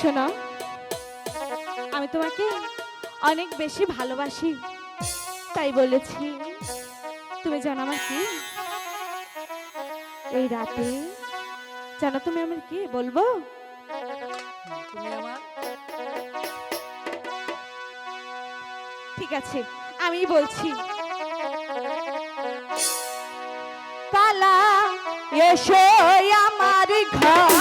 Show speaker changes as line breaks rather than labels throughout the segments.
শোনো আমি তোমাকে অনেক বেশি ভালোবাসি। তাই বলেছি। তুমি জানো আমার কি? এই রাতে জানো তুমি আমার কি বলব? ঠিক আছে আমি বলছি। পালা এসো আমার ঘরে।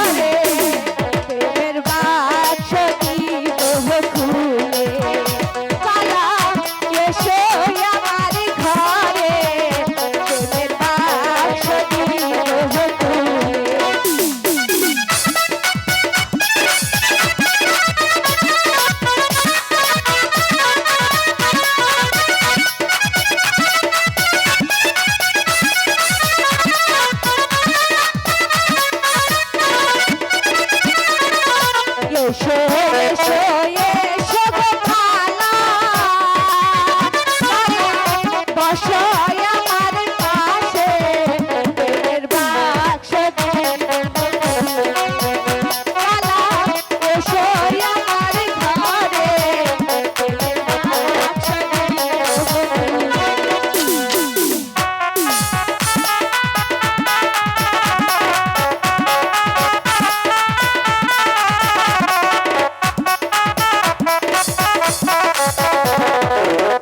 Música